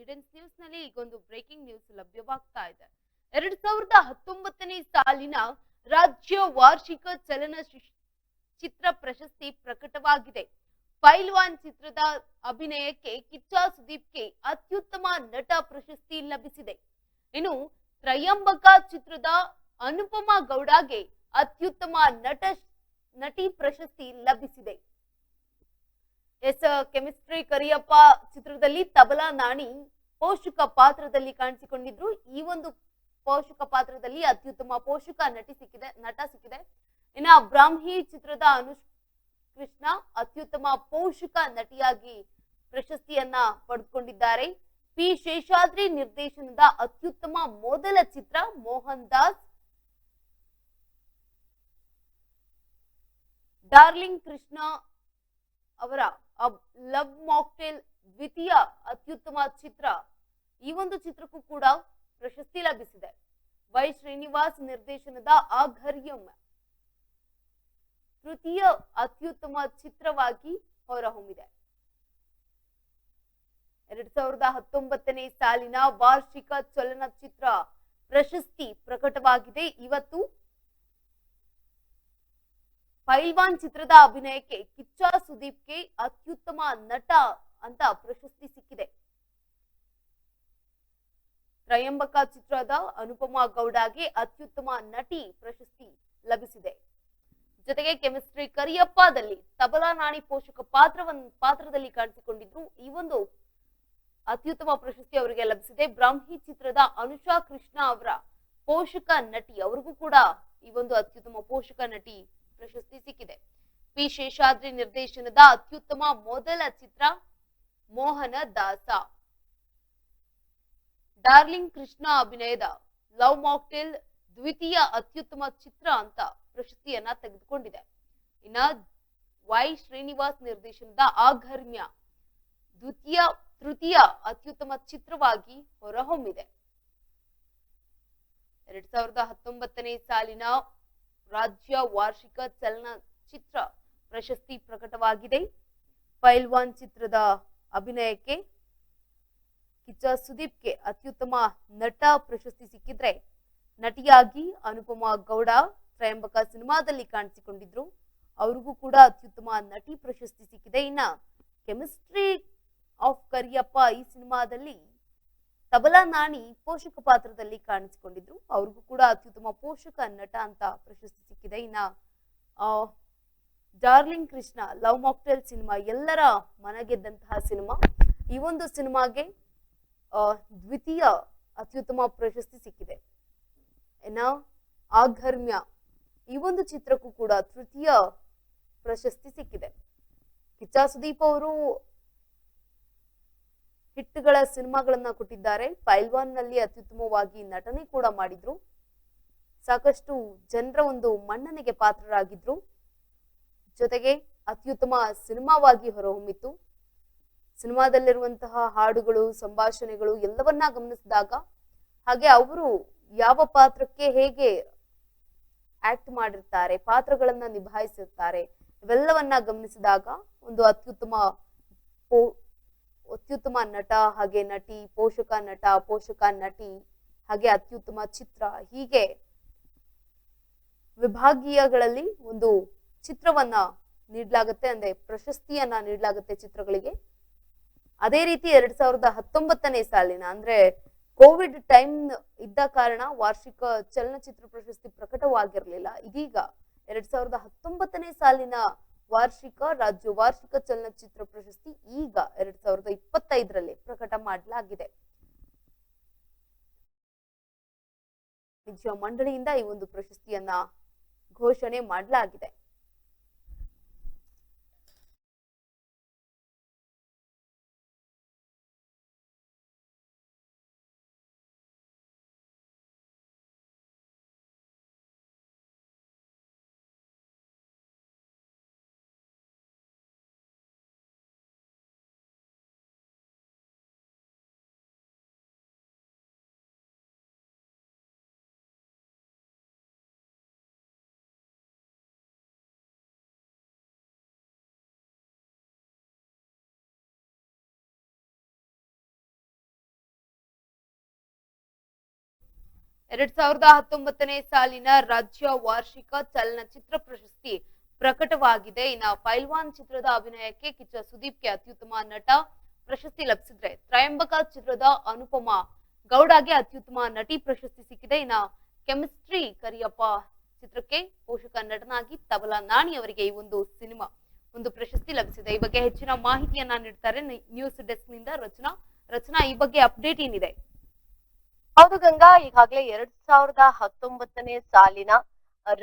ಈಡೆನ್ಸ್ ನ್ಯೂಸ್ನಲ್ಲಿ ಈಗೊಂದು breaking news ಲಭ್ಯವಾಗ್ತಾ ಇದೆ. ಎರಡ್ ಸಾವಿರದ ಹತ್ತೊಂಬತ್ತನೇ ಸಾಲಿನ ರಾಜ್ಯ ವಾರ್ಷಿಕ ಚಲನ ಚಿತ್ರ ಪ್ರಶಸ್ತಿ ಪ್ರಕಟವಾಗಿದೆ. ಪೈಲ್ವಾನ್ ಚಿತ್ರದ ಅಭಿನಯಕ್ಕೆ ಕಿಚ್ಚ ಸುದೀಪ್ಗೆ ಅತ್ಯುತ್ತಮ ನಟ ಪ್ರಶಸ್ತಿ ಲಭಿಸಿದೆ. ಇನ್ನು ತ್ರಯಂಬಕ ಚಿತ್ರದ ಅನುಪಮ ಗೌಡಗೆ ಅತ್ಯುತ್ತಮ ನಟ, ನಟಿ ಪ್ರಶಸ್ತಿ ಲಭಿಸಿದೆ. ಎಸ್ ಕೆಮಿಸ್ಟ್ರಿ ಕರಿಯಪ್ಪ ಚಿತ್ರದಲ್ಲಿ ತಬಲಾ ನಾಣಿ ಪೋಷಕ ಪಾತ್ರದಲ್ಲಿ ಕಾಣಿಸಿಕೊಂಡಿದ್ರು. ಈ ಒಂದು ಪೋಷಕ ಪಾತ್ರದಲ್ಲಿ ಅತ್ಯುತ್ತಮ ಪೋಷಕ ನಟಿ ಸಿಕ್ಕಿದೆ, ನಟ ಸಿಕ್ಕಿದೆ. ಇನ್ನ ಬ್ರಾಹ್ಮಿ ಚಿತ್ರದ ಅನುಷ್ ಕೃಷ್ಣ ಅತ್ಯುತ್ತಮ ಪೋಷಕ ನಟಿಯಾಗಿ ಪ್ರಶಸ್ತಿಯನ್ನ ಪಡೆದುಕೊಂಡಿದ್ದಾರೆ. ಪಿ. ಶೇಷಾದ್ರಿ ನಿರ್ದೇಶನದ ಅತ್ಯುತ್ತಮ ಮೊದಲ ಚಿತ್ರ ಮೋಹನ್ ದಾಸ್. ಡಾರ್ಲಿಂಗ್ ಕೃಷ್ಣ ಅವರ ಲವ್ ಮಾಕ್ಟೇಲ್ ದ್ವಿತೀಯ ಅತ್ಯುತ್ತಮ ಚಿತ್ರ. ಈ ಒಂದು ಚಿತ್ರಕ್ಕೂ ಕೂಡ ಪ್ರಶಸ್ತಿ ಲಭಿಸಿದೆ. ವೈ ಶ್ರೀನಿವಾಸ್ ನಿರ್ದೇಶನದ ಆಘರ್ಯಂ. ತೃತೀಯ ಅತ್ಯುತ್ತಮ ಚಿತ್ರವಾಗಿ ಹೊರಹೊಮ್ಮಿದೆ. ಎರಡ್ ಸಾವಿರದ ಹತ್ತೊಂಬತ್ತನೇ ಸಾಲಿನ ವಾರ್ಷಿಕ ಚಲನಚಿತ್ರ ಪ್ರಶಸ್ತಿ ಪ್ರಕಟವಾಗಿದೆ. ಇವತ್ತು ಪೈಲ್ವಾನ್ ಚಿತ್ರದ ಅಭಿನಯಕ್ಕೆ ಕಿಚ್ಚ ಸುದೀಪ್ಗೆ ಅತ್ಯುತ್ತಮ ನಟ ಅಂತ ಪ್ರಶಸ್ತಿ ಸಿಕ್ಕಿದೆ. ತ್ರಯಂಬಕ ಚಿತ್ರದ ಅನುಪಮಾ ಗೌಡಗೆ ಅತ್ಯುತ್ತಮ ನಟಿ ಪ್ರಶಸ್ತಿ ಲಭಿಸಿದೆ. ಜೊತೆಗೆ ಕೆಮಿಸ್ಟ್ರಿ ಕರಿಯಪ್ಪದಲ್ಲಿ ತಬಲಾ ನಾಣಿ ಪೋಷಕ ಪಾತ್ರವನ್, ಪಾತ್ರದಲ್ಲಿ ಕಾಣಿಸಿಕೊಂಡಿದ್ರು ಈ ಒಂದು ಅತ್ಯುತ್ತಮ ಪ್ರಶಸ್ತಿ ಅವರಿಗೆ ಲಭಿಸಿದೆ. ಬ್ರಾಹ್ಮಿ ಚಿತ್ರದ ಅನುಷಾ ಕೃಷ್ಣ ಅವರ ಪೋಷಕ ನಟಿ, ಅವ್ರಿಗೂ ಕೂಡ ಈ ಒಂದು ಅತ್ಯುತ್ತಮ ಪೋಷಕ ನಟಿ ಪ್ರಶಸ್ತಿ ಸಿಕ್ಕಿದೆ. ಪಿ ಶೇಷಾದ್ರಿ ನಿರ್ದೇಶನದ ಅತ್ಯುತ್ತಮ ಮೊದಲ ಚಿತ್ರ ಮೋಹನ ದಾಸ. ಡಾರ್ಲಿಂಗ್ ಕೃಷ್ಣ ಅಭಿನಯದ ಲವ್ ಮಾಕ್ಟೇಲ್ ದ್ವಿತೀಯ ಅತ್ಯುತ್ತಮ ಚಿತ್ರ ಅಂತ ಪ್ರಶಸ್ತಿಯನ್ನ ತೆಗೆದುಕೊಂಡಿದೆ. ಇನ್ನ ವೈ ಶ್ರೀನಿವಾಸ್ ನಿರ್ದೇಶನದ ಆಘರ್ಮ್ಯ ದ್ವಿತೀಯ, ತೃತೀಯ ಅತ್ಯುತ್ತಮ ಚಿತ್ರವಾಗಿ ಹೊರಹೊಮ್ಮಿದೆ. ಎರಡ್ ಸಾವಿರದ ಹತ್ತೊಂಬತ್ತನೇ ಸಾಲಿನ ರಾಜ್ಯ ವಾರ್ಷಿಕ ಚಲನಚಿತ್ರ ಪ್ರಶಸ್ತಿ ಪ್ರಕಟವಾಗಿದೆ. ಪೈಲ್ವಾನ್ ಚಿತ್ರದ ಅಭಿನಯಕ್ಕೆ ಕಿಚ್ಚ ಸುದೀಪ್ಗೆ ಅತ್ಯುತ್ತಮ ನಟ ಪ್ರಶಸ್ತಿ ಸಿಕ್ಕಿದ್ರೆ ನಟಿಯಾಗಿ ಅನುಪಮಾ ಗೌಡ ತ್ರಯಂಬಕ ಸಿನಿಮಾದಲ್ಲಿ ಕಾಣಿಸಿಕೊಂಡಿದ್ರು. ಅವ್ರಿಗೂ ಕೂಡ ಅತ್ಯುತ್ತಮ ನಟಿ ಪ್ರಶಸ್ತಿ ಸಿಕ್ಕಿದೆ. ಇನ್ನ ಕೆಮಿಸ್ಟ್ರಿ ಆಫ್ ಕರಿಯಪ್ಪ ಈ ಸಿನಿಮಾದಲ್ಲಿ ತಬಲಾ ನಾಣಿ ಪೋಷಕ ಪಾತ್ರದಲ್ಲಿ ಕಾಣಿಸಿಕೊಂಡಿದ್ರು. ಅವ್ರಿಗೂ ಕೂಡ ಅತ್ಯುತ್ತಮ ಪೋಷಕ ನಟ ಅಂತ ಪ್ರಶಸ್ತಿ ಸಿಕ್ಕಿದೆ. ಇನ್ನ darling Krishna, love mocktail cinema, ಎಲ್ಲರ ಮನಗೆದ್ದಂತಹ ಸಿನಿಮಾ. ಈ ಒಂದು ಸಿನಿಮಾಗೆ ದ್ವಿತೀಯ ಅತ್ಯುತ್ತಮ ಪ್ರಶಸ್ತಿ ಸಿಕ್ಕಿದೆ. ಇನ್ನ ಆಘರ್ಮ್ಯ ಈ ಒಂದು ಚಿತ್ರಕ್ಕೂ ಕೂಡ ತೃತೀಯ ಪ್ರಶಸ್ತಿ ಸಿಕ್ಕಿದೆ. ಕಿಚ್ಚ ಸುದೀಪ್ ಅವರು ಹಿಟ್ಗಳ ಸಿನಿಮಾಗಳನ್ನ ಕೊಟ್ಟಿದ್ದಾರೆ. ಪೈಲ್ವಾನ್ನಲ್ಲಿ ಅತ್ಯುತ್ತಮವಾಗಿ ನಟನೆ ಕೂಡ ಮಾಡಿದ್ರು. ಸಾಕಷ್ಟು ಜನರ ಒಂದು ಮನ್ನಣೆಗೆ ಪಾತ್ರರಾಗಿದ್ರು. ಜೊತೆಗೆ ಅತ್ಯುತ್ತಮ ಸಿನಿಮಾವಾಗಿ ಹೊರಹೊಮ್ಮಿತು ಸಿನಿಮಾದಲ್ಲಿರುವಂತಹ ಹಾಡುಗಳು, ಸಂಭಾಷಣೆಗಳು ಎಲ್ಲವನ್ನ ಗಮನಿಸಿದಾಗ ಹಾಗೆ ಅವರು ಯಾವ ಪಾತ್ರಕ್ಕೆ ಹೇಗೆ ಆಕ್ಟ್ ಮಾಡಿರ್ತಾರೆ, ಪಾತ್ರಗಳನ್ನ ನಿಭಾಯಿಸಿರ್ತಾರೆ, ಇವೆಲ್ಲವನ್ನ ಗಮನಿಸಿದಾಗ ಒಂದು ಅತ್ಯುತ್ತಮ ಅತ್ಯುತ್ತಮ ನಟ ಹಾಗೆ ನಟಿ, ಪೋಷಕ ನಟ, ಪೋಷಕ ನಟಿ, ಹಾಗೆ ಅತ್ಯುತ್ತಮ ಚಿತ್ರ. ಹೀಗೆ ವಿಭಾಗೀಯಗಳಲ್ಲಿ ಒಂದು ಚಿತ್ರವನ್ನ ನೀಡಲಾಗುತ್ತೆ, ಅಂದ್ರೆ ಪ್ರಶಸ್ತಿಯನ್ನ ನೀಡಲಾಗುತ್ತೆ ಚಿತ್ರಗಳಿಗೆ. ಅದೇ ರೀತಿ ಎರಡ್ ಸಾವಿರದ ಹತ್ತೊಂಬತ್ತನೇ ಸಾಲಿನ, ಅಂದ್ರೆ ಕೋವಿಡ್ ಟೈಮ್ ಇದ್ದ ಕಾರಣ ವಾರ್ಷಿಕ ಚಲನಚಿತ್ರ ಪ್ರಶಸ್ತಿ ಪ್ರಕಟವಾಗಿರಲಿಲ್ಲ. ಇದೀಗ ಎರಡ್ ಸಾವಿರದ ಹತ್ತೊಂಬತ್ತನೇ ಸಾಲಿನ ವಾರ್ಷಿಕ, ರಾಜ್ಯ ವಾರ್ಷಿಕ ಚಲನಚಿತ್ರ ಪ್ರಶಸ್ತಿ ಈಗ ಎರಡ್ ಸಾವಿರದ ಇಪ್ಪತ್ತೈದರಲ್ಲಿ ಪ್ರಕಟ ಮಾಡಲಾಗಿದೆ. ನಿಜ ಮಂಡಳಿಯಿಂದ ಈ ಒಂದು ಪ್ರಶಸ್ತಿಯನ್ನ ಘೋಷಣೆ ಮಾಡಲಾಗಿದೆ. ಎರಡ್ ಸಾವಿರದ ಹತ್ತೊಂಬತ್ತನೇ ಸಾಲಿನ ರಾಜ್ಯ ವಾರ್ಷಿಕ ಚಲನಚಿತ್ರ ಪ್ರಶಸ್ತಿ ಪ್ರಕಟವಾಗಿದೆ. ಇನ್ನ ಪೈಲ್ವಾನ್ ಚಿತ್ರದ ಅಭಿನಯಕ್ಕೆ ಕಿಚ್ಚ ಸುದೀಪ್ಗೆ ಅತ್ಯುತ್ತಮ ನಟ ಪ್ರಶಸ್ತಿ ಲಭಿಸಿದ್ರೆ ತ್ರಯಂಬಕ ಚಿತ್ರದ ಅನುಪಮ ಗೌಡಗೆ ಅತ್ಯುತ್ತಮ ನಟಿ ಪ್ರಶಸ್ತಿ ಸಿಕ್ಕಿದೆ. ಇನ್ನ ಕೆಮಿಸ್ಟ್ರಿ ಕರಿಯಪ್ಪ ಚಿತ್ರಕ್ಕೆ ಪೋಷಕ ನಟನಾಗಿ ತಬಲಾ ನಾಣಿ ಅವರಿಗೆ ಈ ಒಂದು ಸಿನಿಮಾ ಒಂದು ಪ್ರಶಸ್ತಿ ಲಭಿಸಿದೆ. ಈ ಬಗ್ಗೆ ಹೆಚ್ಚಿನ ಮಾಹಿತಿಯನ್ನ ನೀಡ್ತಾರೆ ನ್ಯೂಸ್ ಡೆಸ್ಕ್ನಿಂದ ರಚನಾ ರಚನಾ ಈ ಬಗ್ಗೆ ಅಪ್ಡೇಟ್ ಏನಿದೆ? ಹೌದು ಗಂಗಾ ಈಗಾಗಲೇ ಎರಡ್ ಸಾವಿರದ ಹತ್ತೊಂಬತ್ತನೇ ಸಾಲಿನ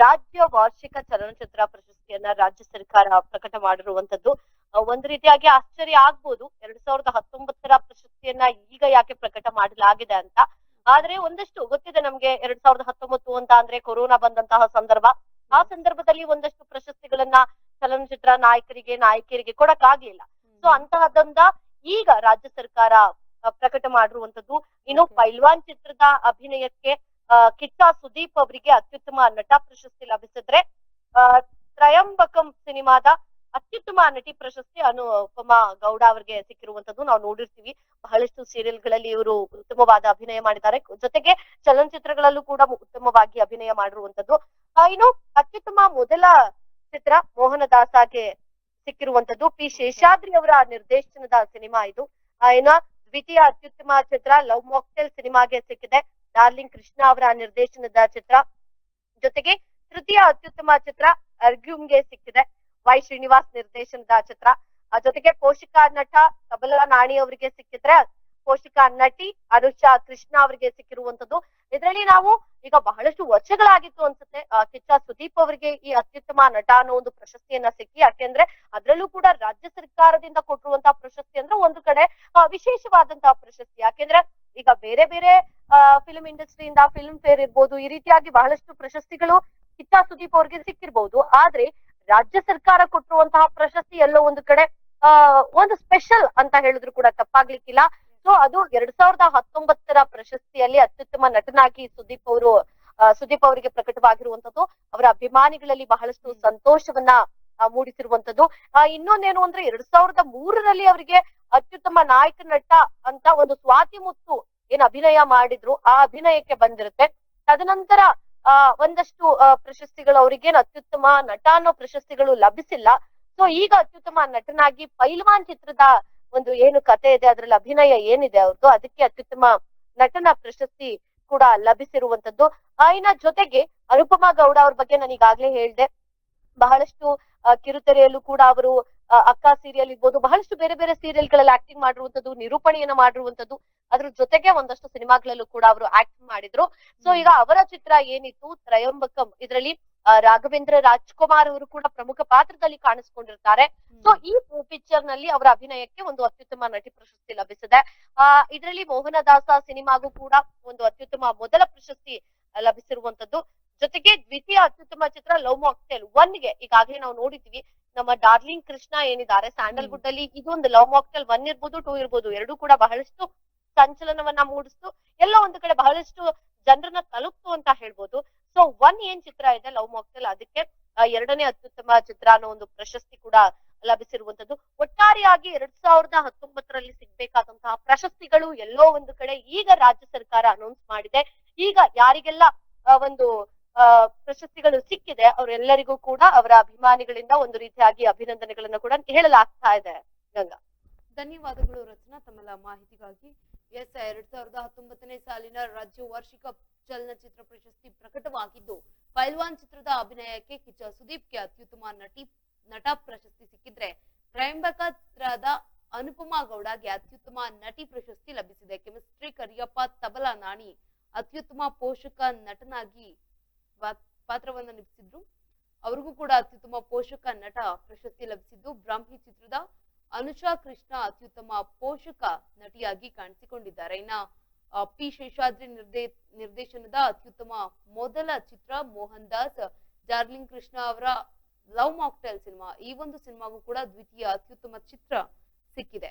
ರಾಜ್ಯ ವಾರ್ಷಿಕ ಚಲನಚಿತ್ರ ಪ್ರಶಸ್ತಿಯನ್ನ ರಾಜ್ಯ ಸರ್ಕಾರ ಪ್ರಕಟ ಮಾಡಿರುವಂತದ್ದು ಒಂದು ರೀತಿಯಾಗಿ ಆಶ್ಚರ್ಯ ಆಗ್ಬೋದು. ಎರಡ್ ಸಾವಿರದ ಹತ್ತೊಂಬತ್ತರ ಪ್ರಶಸ್ತಿಯನ್ನ ಈಗ ಯಾಕೆ ಪ್ರಕಟ ಮಾಡಲಾಗಿದೆ ಅಂತ. ಆದ್ರೆ ಒಂದಷ್ಟು ಗೊತ್ತಿದೆ ನಮ್ಗೆ ಎರಡ್ ಸಾವಿರದ ಹತ್ತೊಂಬತ್ತು ಅಂತ ಅಂದ್ರೆ ಕೊರೋನಾ ಬಂದಂತಹ ಸಂದರ್ಭ. ಆ ಸಂದರ್ಭದಲ್ಲಿ ಒಂದಷ್ಟು ಪ್ರಶಸ್ತಿಗಳನ್ನ ಚಲನಚಿತ್ರ ನಾಯಕರಿಗೆ ನಾಯಕಿಯರಿಗೆ ಕೊಡಕ್ಕಾಗ್ಲಿಲ್ಲ. ಸೊ ಅಂತಹದ್ದಂದ ಈಗ ರಾಜ್ಯ ಸರ್ಕಾರ ಪ್ರಕಟ ಮಾಡಿರುವಂತದ್ದು ಇನ್ನು ಪೈಲ್ವಾನ್ ಚಿತ್ರದ ಅಭಿನಯಕ್ಕೆ ಕಿಚ್ಚ ಸುದೀಪ್ ಅವರಿಗೆ ಅತ್ಯುತ್ತಮ ನಟ ಪ್ರಶಸ್ತಿ ಲಭಿಸಿದ್ರೆ ತ್ರಯಂಬಕಂ ಸಿನಿಮಾದ ಅತ್ಯುತ್ತಮ ನಟಿ ಪ್ರಶಸ್ತಿ ಅನುಪಮಾ ಗೌಡ ಅವರಿಗೆ ಸಿಕ್ಕಿರುವಂತದ್ದು ನಾವು ನೋಡಿರ್ತೀವಿ. ಬಹಳಷ್ಟು ಸೀರಿಯಲ್ಗಳಲ್ಲಿ ಇವರು ಉತ್ತಮವಾದ ಅಭಿನಯ ಮಾಡಿದ್ದಾರೆ. ಜೊತೆಗೆ ಚಲನಚಿತ್ರಗಳಲ್ಲೂ ಕೂಡ ಉತ್ತಮವಾಗಿ ಅಭಿನಯ ಮಾಡಿರುವಂತದ್ದು ಇನ್ನು ಅತ್ಯುತ್ತಮ ಮೊದಲ ಚಿತ್ರ ಮೋಹನದಾಸಗೆ ಸಿಕ್ಕಿರುವಂತದ್ದು ಪಿ ಶೇಷಾದ್ರಿ ಅವರ ನಿರ್ದೇಶನದ ಸಿನಿಮಾ ಇದು. ಏನ ಇನ್ನ ದ್ವಿತೀಯ ಅತ್ಯುತ್ತಮ ಚಿತ್ರ ಲವ್ ಮಾಕ್ಟೆಲ್ ಸಿನಿಮಾಗೆ ಸಿಕ್ಕಿದೆ. ಡಾರ್ಲಿಂಗ್ ಕೃಷ್ಣ ಅವರ ನಿರ್ದೇಶನದ ಚಿತ್ರ. ಜೊತೆಗೆ ತೃತೀಯ ಅತ್ಯುತ್ತಮ ಚಿತ್ರ ಅರ್ಗ್ಯೂಮ್ಗೆ ಸಿಕ್ಕಿದೆ. ವೈ ಶ್ರೀನಿವಾಸ್ ನಿರ್ದೇಶನದ ಚಿತ್ರ. ಜೊತೆಗೆ ಪೋಷಕ ನಟ ತಬಲಾ ನಾಣಿ ಅವರಿಗೆ ಸಿಕ್ಕಿದ್ರೆ ಪೋಷಕ ನಟಿ ಅನುಷಾ ಕೃಷ್ಣ ಅವರಿಗೆ ಸಿಕ್ಕಿರುವಂತದ್ದು ಇದರಲ್ಲಿ ನಾವು ಈಗ ಬಹಳಷ್ಟು ವರ್ಷಗಳಾಗಿತ್ತು ಅನ್ಸುತ್ತೆ. ಕಿಚ್ಚ ಸುದೀಪ್ ಅವರಿಗೆ ಈ ಅತ್ಯುತ್ತಮ ನಟ ಅನ್ನೋ ಒಂದು ಪ್ರಶಸ್ತಿಯನ್ನ ಸಿಕ್ಕಿ. ಯಾಕೆಂದ್ರೆ ಅದ್ರಲ್ಲೂ ಕೂಡ ರಾಜ್ಯ ಸರ್ಕಾರದಿಂದ ಕೊಟ್ಟಿರುವಂತಹ ಪ್ರಶಸ್ತಿ ಅಂದ್ರೆ ಒಂದು ಕಡೆ ವಿಶೇಷವಾದಂತಹ ಪ್ರಶಸ್ತಿ. ಯಾಕೆಂದ್ರೆ ಈಗ ಬೇರೆ ಬೇರೆ ಫಿಲ್ಮ್ ಇಂಡಸ್ಟ್ರಿಯಿಂದ ಫಿಲ್ಮ್ ಫೇರ್ ಇರ್ಬೋದು, ಈ ರೀತಿಯಾಗಿ ಬಹಳಷ್ಟು ಪ್ರಶಸ್ತಿಗಳು ಕಿಚ್ಚ ಸುದೀಪ್ ಅವ್ರಿಗೆ ಸಿಕ್ಕಿರ್ಬೋದು. ಆದ್ರೆ ರಾಜ್ಯ ಸರ್ಕಾರ ಕೊಟ್ಟಿರುವಂತಹ ಪ್ರಶಸ್ತಿ ಎಲ್ಲೋ ಒಂದು ಕಡೆ ಒಂದು ಸ್ಪೆಷಲ್ ಅಂತ ಹೇಳಿದ್ರು ಕೂಡ ತಪ್ಪಾಗ್ಲಿಕ್ಕಿಲ್ಲ. ಸೊ ಅದು ಎರಡ್ ಸಾವಿರದ ಹತ್ತೊಂಬತ್ತರ ಪ್ರಶಸ್ತಿಯಲ್ಲಿ ಅತ್ಯುತ್ತಮ ನಟನಾಗಿ ಸುದೀಪ್ ಅವರು ಸುದೀಪ್ ಅವರಿಗೆ ಪ್ರಕಟವಾಗಿರುವಂತದ್ದು ಅವರ ಅಭಿಮಾನಿಗಳಲ್ಲಿ ಬಹಳಷ್ಟು ಸಂತೋಷವನ್ನ ಮೂಡಿಸಿರುವಂತದ್ದು ಆ, ಇನ್ನೊಂದೇನು ಅಂದ್ರೆ ಎರಡ್ ಸಾವಿರದ ಮೂರರಲ್ಲಿ ಅವರಿಗೆ ಅತ್ಯುತ್ತಮ ನಾಯಕ ನಟ ಅಂತ ಒಂದು ಸ್ವಾತಿ ಮುತ್ತು ಏನ್ ಅಭಿನಯ ಮಾಡಿದ್ರು ಆ ಅಭಿನಯಕ್ಕೆ ಬಂದಿರುತ್ತೆ. ತದನಂತರ ಆ ಒಂದಷ್ಟು ಪ್ರಶಸ್ತಿಗಳು ಅವರಿಗೇನು ಅತ್ಯುತ್ತಮ ನಟ ಅನ್ನೋ ಪ್ರಶಸ್ತಿಗಳು ಲಭಿಸಿಲ್ಲ. ಸೊ ಈಗ ಅತ್ಯುತ್ತಮ ನಟನಾಗಿ ಪೈಲ್ವಾನ್ ಚಿತ್ರದ ಒಂದು ಏನು ಕತೆ ಇದೆ, ಅದ್ರಲ್ಲಿ ಅಭಿನಯ ಏನಿದೆ ಅವ್ರದ್ದು ಅದಕ್ಕೆ ಅತ್ಯುತ್ತಮ ನಟನ ಪ್ರಶಸ್ತಿ ಕೂಡ ಲಭಿಸಿರುವಂತದ್ದು ಆ ಜೊತೆಗೆ ಅನುಪಮಾ ಗೌಡ ಅವ್ರ ಬಗ್ಗೆ ನಾನು ಈಗಾಗ್ಲೇ ಹೇಳ್ದೆ. ಬಹಳಷ್ಟು ಕಿರುತೆರೆಯಲ್ಲೂ ಕೂಡ ಅವರು ಅಕ್ಕ ಸೀರಿಯಲ್ ಇರ್ಬೋದು, ಬಹಳಷ್ಟು ಬೇರೆ ಬೇರೆ ಸೀರಿಯಲ್ಗಳಲ್ಲಿ ಆಕ್ಟಿಂಗ್ ಮಾಡಿರುವಂತದ್ದು ನಿರೂಪಣೆಯನ್ನ ಮಾಡಿರುವಂತದ್ದು ಅದ್ರ ಜೊತೆಗೆ ಒಂದಷ್ಟು ಸಿನಿಮಾಗಳಲ್ಲೂ ಕೂಡ ಅವರು ಆಕ್ಟ್ ಮಾಡಿದ್ರು. ಸೊ ಈಗ ಅವರ ಚಿತ್ರ ಏನಿತ್ತು, ತ್ರಯಂಬಕಂ, ಇದರಲ್ಲಿ ರಾಘವೇಂದ್ರ ರಾಜ್ಕುಮಾರ್ ಅವರು ಕೂಡ ಪ್ರಮುಖ ಪಾತ್ರದಲ್ಲಿ ಕಾಣಿಸ್ಕೊಂಡಿರ್ತಾರೆ. ಸೊ ಈ ಪಿಕ್ಚರ್ನಲ್ಲಿ ಅವರ ಅಭಿನಯಕ್ಕೆ ಒಂದು ಅತ್ಯುತ್ತಮ ನಟಿ ಪ್ರಶಸ್ತಿ ಲಭಿಸಿದೆ. ಆ, ಇದರಲ್ಲಿ ಮೋಹನದಾಸ ಸಿನಿಮಾಗೂ ಕೂಡ ಒಂದು ಅತ್ಯುತ್ತಮ ಮೊದಲ ಪ್ರಶಸ್ತಿ ಲಭಿಸಿರುವಂತದ್ದು. ಜೊತೆಗೆ ದ್ವಿತೀಯ ಅತ್ಯುತ್ತಮ ಚಿತ್ರ ಲವ್ ಮಾಕ್ಟೇಲ್ ಒನ್ಗೆ ಈಗಾಗಲೇ ನಾವು ನೋಡಿದ್ವಿ. ನಮ್ಮ ಡಾರ್ಲಿಂಗ್ ಕೃಷ್ಣ ಏನಿದ್ದಾರೆ, ಸ್ಯಾಂಡಲ್ವುಡ್ ಅಲ್ಲಿ ಇದೊಂದು ಲವ್ ಮಾಕ್ಟೇಲ್ ಒನ್ ಇರ್ಬೋದು ಟೂ ಇರ್ಬೋದು, ಎರಡೂ ಕೂಡ ಬಹಳಷ್ಟು ಸಂಚಲನವನ್ನ ಮೂಡಿಸ್ತು. ಎಲ್ಲ ಒಂದು ಕಡೆ ಬಹಳಷ್ಟು ಜನರನ್ನ ತಲುಪ್ತು ಅಂತ ಹೇಳ್ಬೋದು. ಸೊ ಒನ್ ಏನ್ ಚಿತ್ರ ಇದೆ ಲವ್ ಮಾಕ್ಟೇಲ್ ಅದಕ್ಕೆ ಎರಡನೇ ಅತ್ಯುತ್ತಮ ಚಿತ್ರ ಅನ್ನೋ ಒಂದು ಪ್ರಶಸ್ತಿ ಕೂಡ ಲಭಿಸಿರುವಂತದ್ದು ಒಟ್ಟಾರೆಯಾಗಿ ಎರಡ್ ಸಾವಿರದ ಹತ್ತೊಂಬತ್ತರಲ್ಲಿ ಸಿಗ್ಬೇಕಾದಂತಹ ಪ್ರಶಸ್ತಿಗಳು ಎಲ್ಲೋ ಒಂದು ಕಡೆ ಈಗ ರಾಜ್ಯ ಸರ್ಕಾರ ಅನೌನ್ಸ್ ಮಾಡಿದೆ. ಈಗ ಯಾರಿಗೆಲ್ಲ ಒಂದು, ಆ, ಪ್ರಶಸ್ತಿಗಳು ಸಿಕ್ಕಿದೆ, ಅವರೆಲ್ಲರಿಗೂ ಕೂಡ ಅವರ ಅಭಿಮಾನಿಗಳಿಂದ ಒಂದು ರೀತಿಯಾಗಿ ಅಭಿನಂದನೆಗಳನ್ನ ಕೂಡ ಹೇಳಲಾಗ್ತಾ ಇದೆ. ಗಂಗಾ. ಧನ್ಯವಾದಗಳು ರಚನಾ ತಮ್ಮೆಲ್ಲ ಮಾಹಿತಿಗಾಗಿ ಎಸ್, ಎರಡ್ ಸಾವಿರದ ಹತ್ತೊಂಬತ್ತನೇ ಸಾಲಿನ ರಾಜ್ಯ ವಾರ್ಷಿಕ ಚಲನಚಿತ್ರ ಪ್ರಶಸ್ತಿ ಪ್ರಕಟವಾಗಿದ್ದು, ಪೈಲ್ವಾನ್ ಚಿತ್ರದ ಅಭಿನಯಕ್ಕೆ ಕಿಚ್ಚ ಸುದೀಪ್ಗೆ ಅತ್ಯುತ್ತಮ ನಟಿ ನಟ ಪ್ರಶಸ್ತಿ ಸಿಕ್ಕಿದ್ರೆ ತ್ರಯಂಬಕ ಚಿತ್ರದ ಅನುಪಮಾ ಗೌಡಗೆ ಅತ್ಯುತ್ತಮ ನಟಿ ಪ್ರಶಸ್ತಿ ಲಭಿಸಿದೆ. ಕೆಮಿಸ್ಟ್ರಿ ಕರಿಯಪ್ಪ ತಬಲಾ ನಾಣಿ ಅತ್ಯುತ್ತಮ ಪೋಷಕ ನಟನಾಗಿ ಪಾತ್ರವನ್ನ ನಿಭಾಯಿಸಿದ್ರು ಅವ್ರಿಗೂ ಕೂಡ ಅತ್ಯುತ್ತಮ ಪೋಷಕ ನಟ ಪ್ರಶಸ್ತಿ ಲಭಿಸಿದ್ದು. ಬ್ರಾಹ್ಮಿ ಚಿತ್ರದ ಅನುಷಾ ಕೃಷ್ಣ ಅತ್ಯುತ್ತಮ ಪೋಷಕ ನಟಿಯಾಗಿ ಕಾಣಿಸಿಕೊಂಡಿದ್ದಾರೆ. ಇನ್ನ ಪಿ ಶೇಷಾದ್ರಿ ನಿರ್ದೇ, ನಿರ್ದೇಶನದ ಅತ್ಯುತ್ತಮ ಮೊದಲ ಚಿತ್ರ ಮೋಹನ್ ದಾಸ್, ಜಾರ್ಲಿಂಗ್ ಕೃಷ್ಣ ಅವರ ಲವ್ ಮಾಕ್ಟೆಲ್ ಸಿನಿಮಾ ಈ ಒಂದು ಸಿನಿಮಾಗೂ ಕೂಡ ದ್ವಿತೀಯ ಅತ್ಯುತ್ತಮ ಚಿತ್ರ ಸಿಕ್ಕಿದೆ.